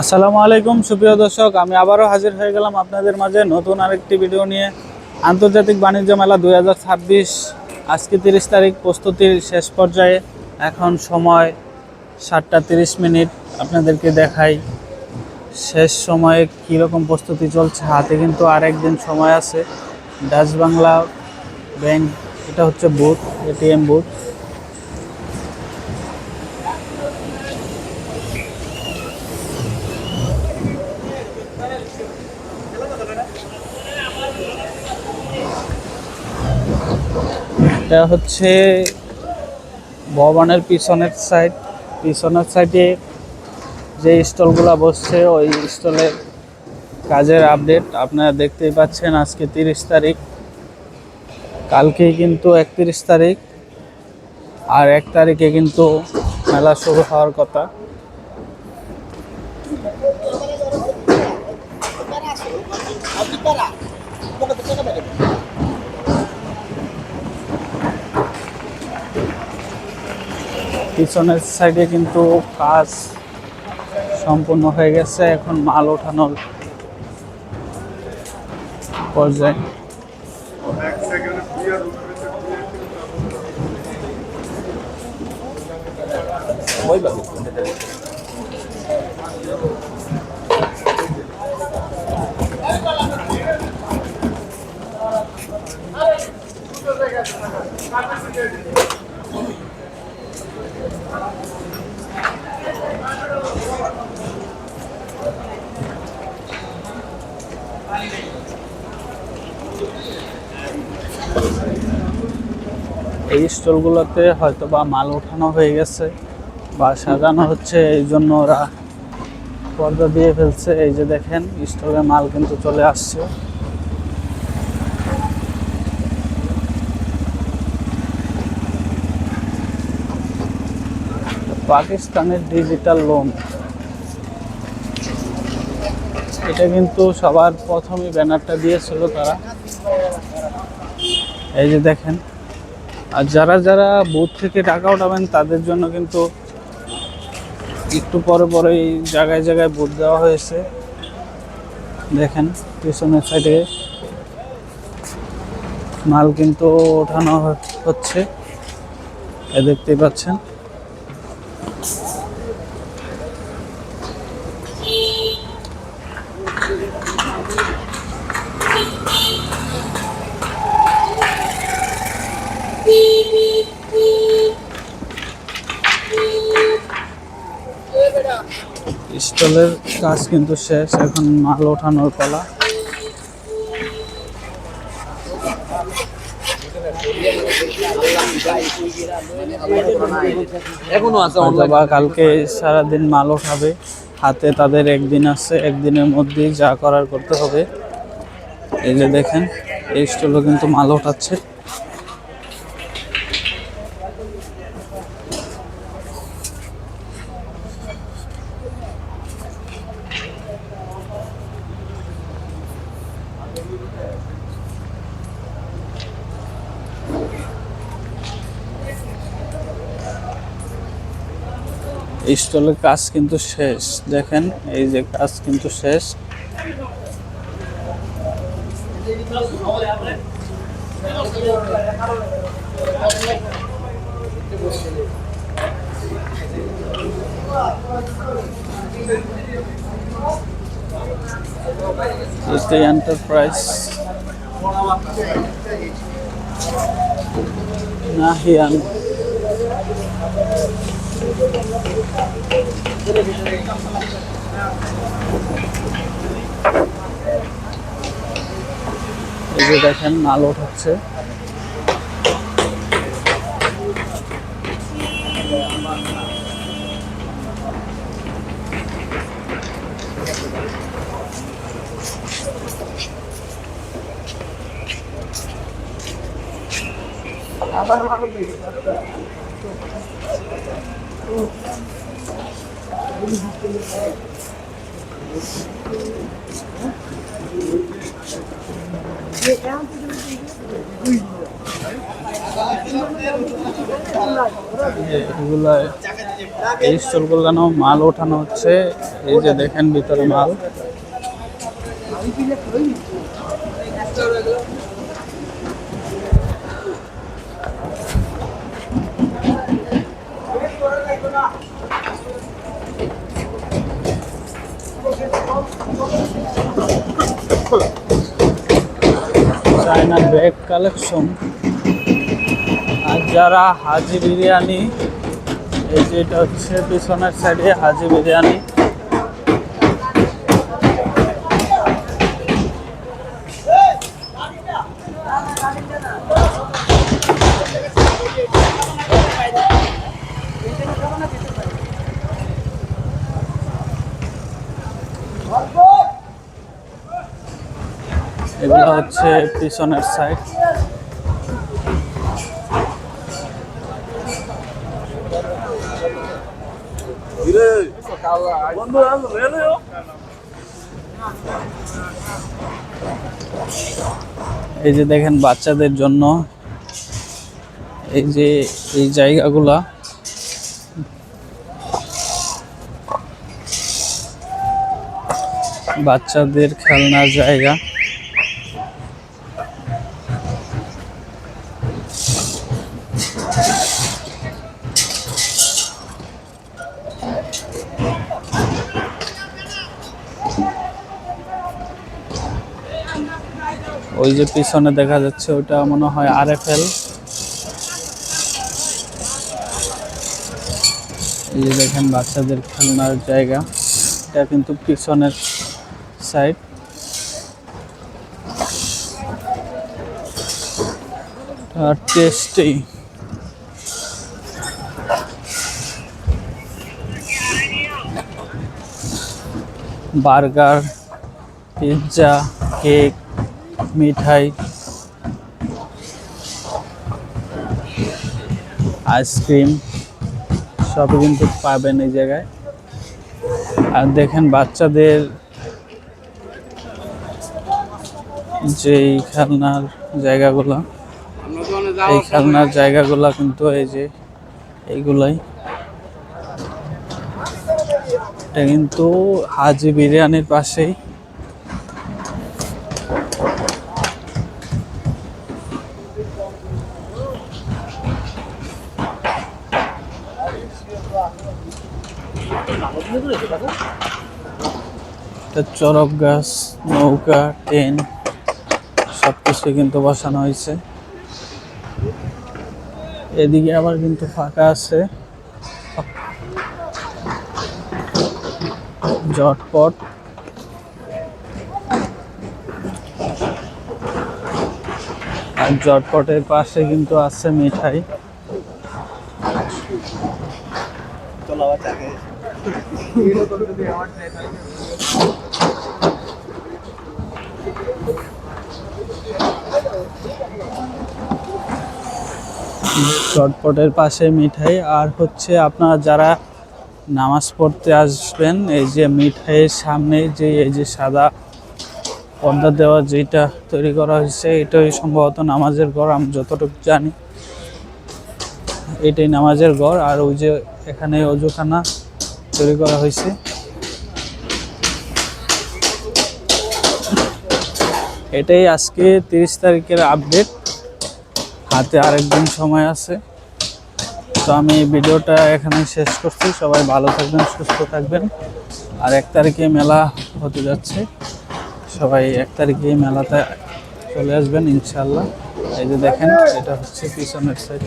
আসসালামু আলাইকুম, সুপ্রিয় দর্শক, আমি আবারও হাজির হয়ে গেলাম আপনাদের মাঝে নতুন আরেকটি ভিডিও নিয়ে। আন্তর্জাতিক বাণিজ্য মেলা দু হাজার ছাব্বিশ, আজকে তিরিশ তারিখ, প্রস্তুতির শেষ পর্যায়ে। এখন সময় সাতটা তিরিশ মিনিট। আপনাদেরকে দেখাই, শেষ সময়ে কীরকম প্রস্তুতি চলছে, হাতে কিন্তু আরেক দিন সময় আছে। ডাচ বাংলা ব্যাংক, এটা হচ্ছে বুথ, এটিএম বুথ। এটা হচ্ছে ভবনের পিছনের সাইড পিছনের সাইডে যে স্টলগুলো বসছে, ওই স্টলের কাজের আপডেট আপনারা দেখতেই পাচ্ছেন আজকে তিরিশ তারিখ। কালকেই কিন্তু একত্রিশ তারিখ, আর এক তারিখে কিন্তু মেলা শুরু হওয়ার কথা। পিছনের সাইডে কিন্তু কাজ সম্পূর্ণ হয়ে গেছে। এখন মাল ওঠানোর পর্যায়ে। এই স্টলগুলোতে হয়তো বা মাল ওঠানো হয়ে গেছে বা সাজানো হচ্ছে, এই জন্য ওরা পর্দা দিয়ে ফেলছে। এই যে দেখেন, স্টলে মাল কিন্তু চলে আসছে। পাকিস্তানের ডিজিটাল লোন এটা কিন্তু সবার প্রথমে ব্যানারটা দিয়েছিল তারা। এই যে দেখেন, আর যারা যারা বুথ থেকে টাকা উঠাবেন তাদের জন্য কিন্তু একটু পরে পরে এই জায়গায় জায়গায় বুথ দেওয়া হয়েছে। দেখেন, পিছনের সাইডে মাল কিন্তু ওঠানো হচ্ছে। এ দেখতেই পাচ্ছেন। স্টলের কাজ কিন্তু শেষ এখন মাল ওঠানোর পালা। এখনও আছে বা কালকে সারাদিন মাল ওঠাবে হাতে তাদের একদিন আছে একদিনের মধ্যেই যা করার করতে হবে। এই যে দেখেন এই স্টলও কিন্তু মাল ওঠাচ্ছে। স্টলের কাজ কিন্তু শেষ দেখেন এই যে কাজ কিন্তু শেষ এন্টারপ্রাইজ enterprise. Nahian. এই যে দেখেন মাল ওঠাচ্ছে আবার এই মাল ওঠানো হচ্ছে। এই যে দেখেন ভিতরে মাল। China bag collection. আর যারা হাজি বিরিয়ানি, এই যে এটা হচ্ছে পিছনের সাইডে হাজি বিরিয়ানি। এগুলো হচ্ছে পিছনের সাইড এই যে দেখেন বাচ্চাদের জন্য এই যে এই জায়গাগুলা বাচ্চাদের খেলনার জায়গা। ওই যে পিছনে দেখা যাচ্ছে, ওটা মনে হয় আর এফ এল এই দেখেন বাচ্চাদের খেলনার জায়গা। এটা কিন্তু পিছনের সাইড। আর টেস্টি বার্গার পিৎজা কেক মিঠাই, আইসক্রিম, সবই কিন্তু পাবেন এই জায়গায়। আর দেখেন বাচ্চাদের যেই খেলনার জায়গাগুলো এই খেলনার জায়গাগুলো কিন্তু এই যে এইগুলাই। এটা কিন্তু হাজি বিরিয়ানির পাশেই। চরক গাছ, নৌকা, ট্রেন। সব কিছু কিন্তু বসানো হয়েছে। এদিকে আবার কিন্তু ফাঁকা আছে। জটপট। আর জটপটের পাশে কিন্তু আছে মিঠাই। চটপটের পাশে মিঠাই। আর হচ্ছে আপনারা যারা নামাজ পড়তে আসবেন, এই যে মিঠাইয়ের সামনে যে, এই যে সাদা পর্দা দেওয়া যেটা তৈরি করা হয়েছে, এটাই সম্ভবত নামাজের ঘর, আমি যতটুকু জানি। এটাই নামাজের ঘর। আর ওই যে এখানে অজুখানা তৈরি করা হয়েছে। এটাই আজকে তিরিশ তারিখের আপডেট হাতে আরেকদিন সময় আছে। তো আমি ভিডিওটা এখানে শেষ করছি। সবাই ভালো থাকবেন, সুস্থ থাকবেন। আর এক তারিখে মেলা হতে যাচ্ছে। সবাই এক তারিখে মেলাতে চলে আসবেন ইনশাল্লাহ এই যে দেখেন, এটা হচ্ছে পিছনের সাইড